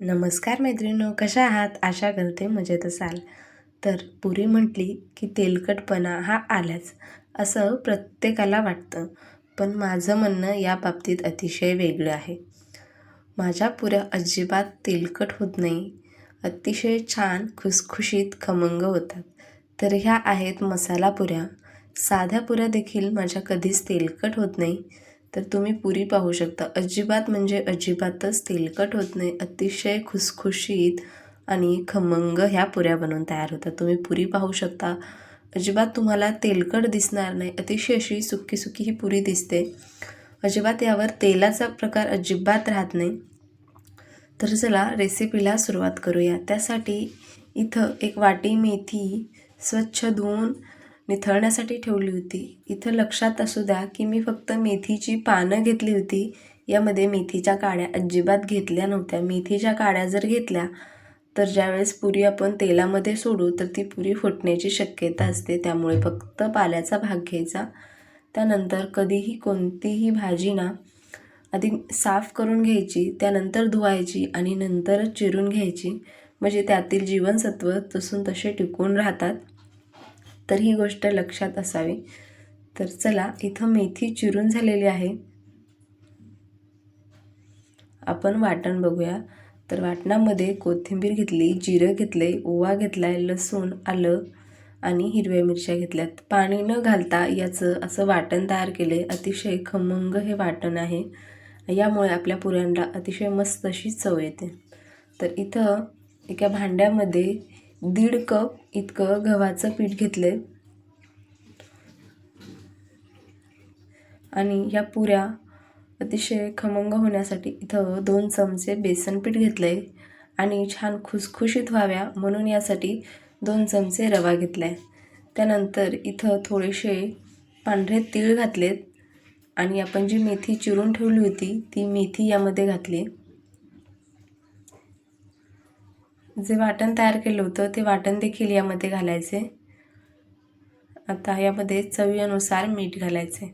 नमस्कार मैत्रिणीनो कशा आहात? आशा करते मजेत असाल. तर पुरी म्हटली की तेलकटपणा हा आलाच असं प्रत्येकाला वाटतं. पण माझं म्हणणं या बाबतीत अतिशय वेगळं आहे. माझ्या पुऱ्या अजिबात तेलकट होत नाही. अतिशय छान खुसखुशीत खमंग होतात. तर ह्या आहेत मसाला पुऱ्या. साध्या पुऱ्या देखील माझ्या कधीच तेलकट होत नाही. तर तुम्ही पुरी पाहू शकता. अजिबात म्हणजे अजिबातच तेलकट होत नाही. अतिशय खुसखुशीत आणि खमंग ह्या पुऱ्या बनवून तयार होतात. तुम्ही पुरी पाहू शकता. अजिबात तुम्हाला तेलकट दिसणार नाही. अतिशय अशी सुकी सुकी ही पुरी दिसते. अजिबात यावर तेलाचा प्रकार अजिबात राहत नाही. तर चला रेसिपीला सुरुवात करूया. त्यासाठी इथं एक वाटी मेथी स्वच्छ धुवून निथळण्यासाठी ठेवली होती. इथं लक्षात असू द्या की मी फक्त मेथीची पानं घेतली होती. यामध्ये मेथीच्या काड्या अजिबात घेतल्या नव्हत्या. मेथीच्या काड्या जर घेतल्या तर ज्यावेळेस पुरी आपण तेलामध्ये सोडू तर ती पुरी फुटण्याची शक्यता असते. त्यामुळे फक्त पाल्याचा भाग घ्यायचा. त्यानंतर कधीही कोणतीही भाजी ना आधी साफ करून घ्यायची त्यानंतर धुवायची आणि नंतरच चिरून घ्यायची. म्हणजे त्यातील जीवनसत्व तसून तसे टिकून राहतात. तर ही गोष्ट लक्षात असावी. तर चला इथं मेथी चिरून झालेली आहे. आपण वाटण बघूया. तर वाटणामध्ये कोथिंबीर घेतली जिरं घेतले ओवा घेतला आहे लसूण आलं आणि हिरव्या मिरच्या घेतल्यात. पाणी न घालता याचं असं वाटण तयार केले. अतिशय खमंग हे वाटण आहे. यामुळे आपल्या पुऱ्यांना अतिशय मस्त अशी चव येते. तर इथं एका भांड्यामध्ये दीड कप इतकं गव्हाचं पीठ घेतले आणि या पुऱ्या अतिशय खमंग होण्यासाठी इथं दोन चमचे बेसन पीठ घेतले आणि छान खुसखुशीत व्हाव्या म्हणून यासाठी दोन चमचे रवा घेतला आहे त्यानंतर इथं थोडेसे पांढरे तीळ घातलेत आणि आपण जी मेथी चिरून ठेवली होती ती मेथी यामध्ये घातली. जे वाटण तयार केलं होतं ते वाटण देखील यामध्ये घालायचे. आता यामध्ये चवीनुसार मीठ घालायचे.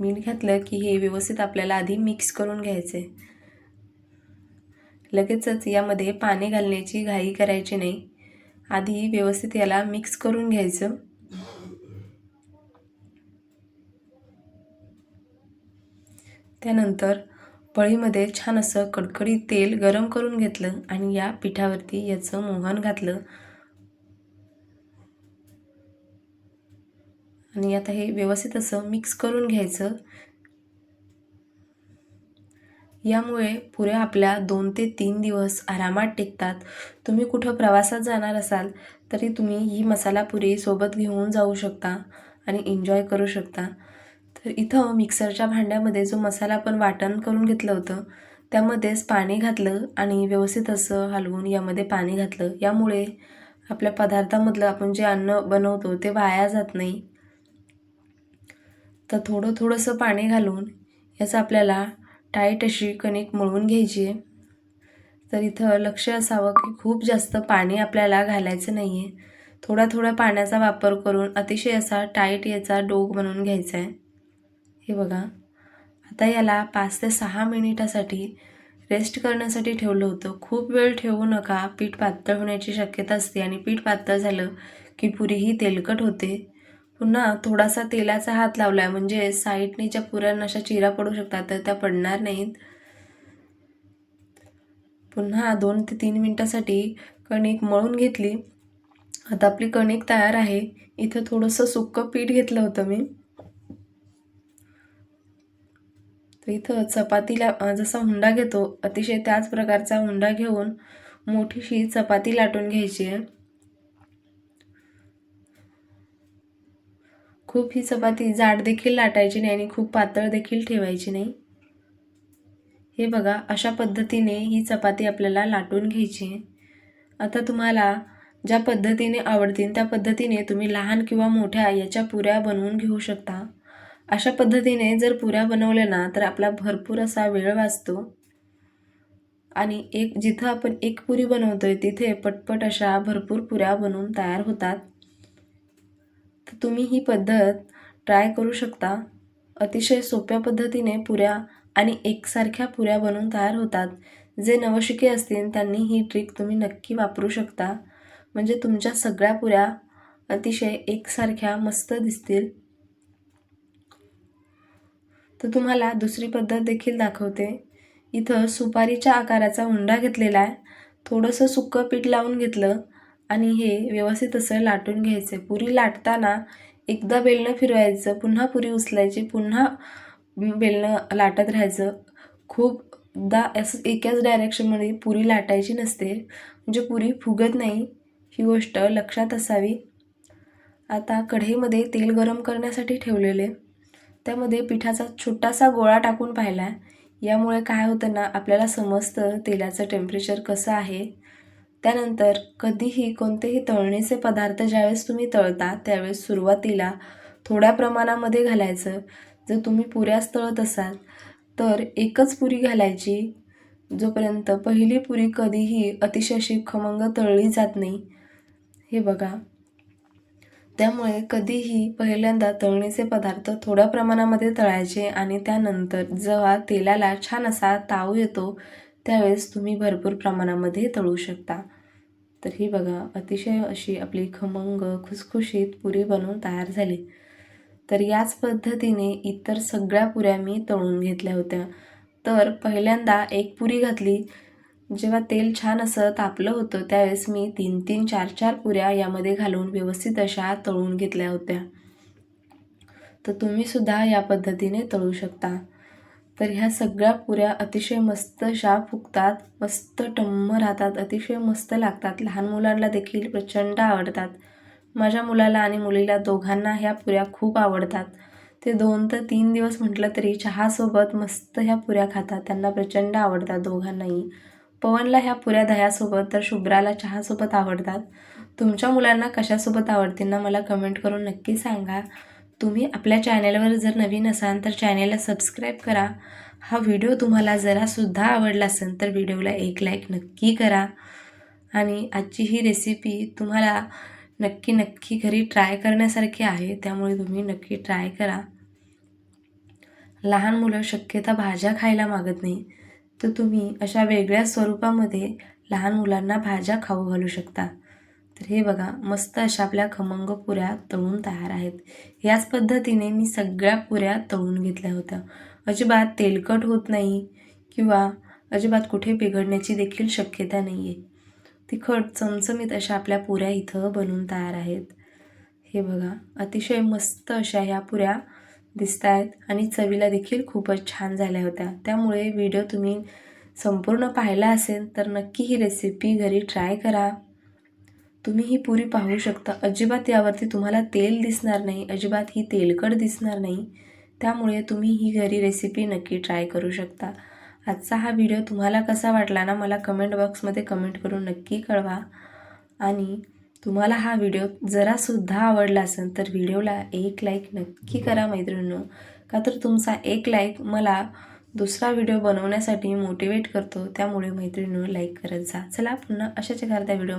मीठ घातलं की हे व्यवस्थित आपल्याला आधी मिक्स करून घ्यायचे. लगेचच यामध्ये पाणी घालण्याची घाई करायची नाही. आधी व्यवस्थित याला मिक्स करून घ्यायचं. त्यानंतर पळीमध्ये छान असं कडकडीत तेल गरम करून घेतलं आणि या पिठावरती याचं मोहन घातलं. आणि आता हे व्यवस्थित असं मिक्स करून घ्यायचं. यामुळे पुऱ्या आपल्या दोन ते तीन दिवस आरामात टिकतात. तुम्ही कुठं प्रवासात जाणार असाल तरी तुम्ही ही मसाला पुरी सोबत घेऊन जाऊ शकता आणि एन्जॉय करू शकता. तर इथं मिक्सरच्या भांड्यामध्ये जो मसाला आपण वाटण करून घेतलं होतं त्यामध्येच पाणी घातलं आणि व्यवस्थित असं हलवून यामध्ये पाणी घातलं. यामुळे आपल्या पदार्थामधलं आपण जे अन्न बनवतो ते वाया जात नाही. तर थोडं थोडंसं पाणी घालून याचं आपल्याला टाईट अशी कणिक मळून घ्यायची आहे. तर इथं लक्ष असावं की खूप जास्त पाणी आपल्याला घालायचं नाही आहे थोडा थोडा पाण्याचा वापर करून अतिशय असा टाईट याचा डोग बनवून घ्यायचा आहे. हे बघा. आता याला पाच ते सहा मिनिटासाठी रेस्ट करण्यासाठी ठेवलं होतं. खूप वेळ ठेवू नका. पीठ पातळ होण्याची शक्यता असते आणि पीठ पातळ झालं की पुरी ही तेलकट होते. पुन्हा थोडासा तेलाचा हात लावला आहे म्हणजे साईडने ज्या पुऱ्यांना अशा चिरा पडू शकतात तर त्या पडणार नाहीत. पुन्हा दोन ते तीन मिनटासाठी कणिक मळून घेतली. आता आपली कणिक तयार आहे. इथं थोडंसं सुक्कं पीठ घेतलं होतं मी. तर इथं चपातीला जसा हुंडा घेतो अतिशय त्याच प्रकारचा हुंडा घेऊन मोठीशी चपाती लाटून घ्यायची आहे. खूप ही चपाती जाड देखील लाटायची नाही आणि खूप पातळ देखील ठेवायची नाही. हे बघा अशा पद्धतीने ही चपाती आपल्याला लाटून घ्यायची आहे. आता तुम्हाला ज्या पद्धतीने आवडतील त्या पद्धतीने तुम्ही लहान किंवा मोठ्या याच्या पुऱ्या बनवून घेऊ शकता. अशा पद्धतीने जर पुऱ्या बनवल्या ना तर आपला भरपूर असा वेळ वाचतो. आणि एक जिथं आपण एक पुरी बनवतो आहे तिथे पटपट अशा भरपूर पुऱ्या बनवून तयार होतात. तर तुम्ही ही पद्धत ट्राय करू शकता. अतिशय सोप्या पद्धतीने पुऱ्या आणि एकसारख्या पुऱ्या बनवून तयार होतात. जे नवशिके असतील त्यांनी ही ट्रिक तुम्ही नक्की वापरू शकता. म्हणजे तुमच्या सगळ्या पुऱ्या अतिशय एकसारख्या मस्त दिसतील. तर तुम्हाला दुसरी पद्धत देखील दाखवते. इथं सुपारीच्या आकाराचा उंडा घेतलेला आहे. थोडंसं सुकं पीठ लावून घेतलं आणि हे व्यवस्थित असं लाटून घ्यायचं. पुरी लाटताना एकदा बेलणं फिरवायचं पुन्हा पुरी उचलायची पुन्हा बेलणं लाटत राहायचं. खूपदा असं एकाच डायरेक्शनमध्ये पुरी लाटायची नसते. म्हणजे पुरी फुगत नाही ही गोष्ट लक्षात असावी. आता कढईमध्ये तेल गरम करण्यासाठी ठेवलेले. त्यामध्ये पिठाचा छोटासा गोळा टाकून पाहिला. यामुळे काय होतं ना आपल्याला समजतं तेलाचं टेम्परेचर कसं आहे. त्यानंतर कधीही कोणतेही तळणीचे पदार्थ ज्यावेळेस तुम्ही तळता त्यावेळेस सुरुवातीला थोड्या प्रमाणामध्ये घालायचं. जर तुम्ही पुऱ्याच तळत असाल तर एकच पुरी घालायची जोपर्यंत पहिली पुरी कधीही अतिशय अशी खमंग तळली जात नाही. हे बघा. त्यामुळे कधीही पहिल्यांदा तळणीचे पदार्थ थोड्या प्रमाणामध्ये तळायचे आणि त्यानंतर जेव्हा तेलाला छान असा ताव येतो त्यावेळेस तुम्ही भरपूर प्रमाणामध्ये तळू शकता. तर ही बघा अतिशय अशी आपली खमंग खुसखुशीत पुरी बनवून तयार झाली. तर याच पद्धतीने इतर सगळ्या पुऱ्या मी तळून घेतल्या होत्या. तर पहिल्यांदा एक पुरी घातली जेव्हा तेल छान असं तापलं होतं त्यावेळेस मी तीन तीन चार चार पुऱ्या यामध्ये घालून व्यवस्थित अशा तळून घेतल्या होत्या. तर तुम्हीसुद्धा या पद्धतीने तळू शकता. तर ह्या सगळ्या पुऱ्या अतिशय मस्त अशा फुगतात मस्त टम्म राहतात अतिशय मस्त लागतात. लहान मुलांना देखील प्रचंड आवडतात. माझ्या मुलाला आणि मुलीला दोघांना ह्या पुऱ्या खूप आवडतात. ते दोन ते तीन दिवस म्हटलं तरी चहासोबत मस्त ह्या पुऱ्या खातात. त्यांना प्रचंड आवडतात दोघांनाही. पवनला ह्या पुऱ्या दह्यासोबत तर शुभ्राला चहासोबत आवडतात. तुमच्या मुलांना कशासोबत आवडतील ना मला कमेंट करून नक्की सांगा. तुम्ही आपल्या चॅनेलवर जर नवीन असाल तर चॅनेलला सबस्क्राईब करा. हा व्हिडिओ तुम्हाला जरासुद्धा आवडला असेल तर व्हिडिओला एक लाईक नक्की करा. आणि आजची ही रेसिपी तुम्हाला नक्की नक्की घरी ट्राय करण्यासारखी आहे त्यामुळे तुम्ही नक्की ट्राय करा. लहान मुलं शक्यता भाज्या खायला मागत नाही. तर तुम्ही अशा वेगळ्या स्वरूपामध्ये लहान मुलांना भाज्या खाऊ घालू शकता. तर हे बघा मस्त अशा आपल्या खमंग पुऱ्या तळून तयार आहेत. याच पद्धतीने मी सगळ्या पुऱ्या तळून घेतल्या होत्या. अजिबात तेलकट होत नाही किंवा अजिबात कुठे बिघडण्याची देखील शक्यता नाही आहे तिखट चमचमीत अशा आपल्या पुऱ्या इथं बनवून तयार आहेत. हे बघा अतिशय मस्त अशा ह्या पुऱ्या दिसत आहेत आणि चवीला देखील खूपच छान झाल्या होत्या. त्यामुळे व्हिडिओ तुम्ही संपूर्ण पाहिला असेल तर नक्की ही रेसिपी घरी ट्राय करा. तुम्ही ही पुरी पाहू शकता. अजिबात यावरती तुम्हाला तेल दिसणार नाही. अजिबात ही तेलकट दिसणार नाही. त्यामुळे तुम्ही ही घरी रेसिपी नक्की ट्राय करू शकता. आजचा हा व्हिडिओ तुम्हाला कसा वाटला ना मला कमेंट बॉक्समध्ये कमेंट करून नक्की कळवा. आणि तुम्हाला हा व्हिडिओ जरासुद्धा आवडला असेल तर व्हिडिओला एक लाईक नक्की करा मैत्रिणींनो. का तर तुमचा एक लाईक मला दुसरा व्हिडिओ बनवण्यासाठी मोटिवेट करतो त्यामुळे मैत्रिणींनो लाईक करत जा. चला पुन्हा अशाच एखाद्या व्हिडिओ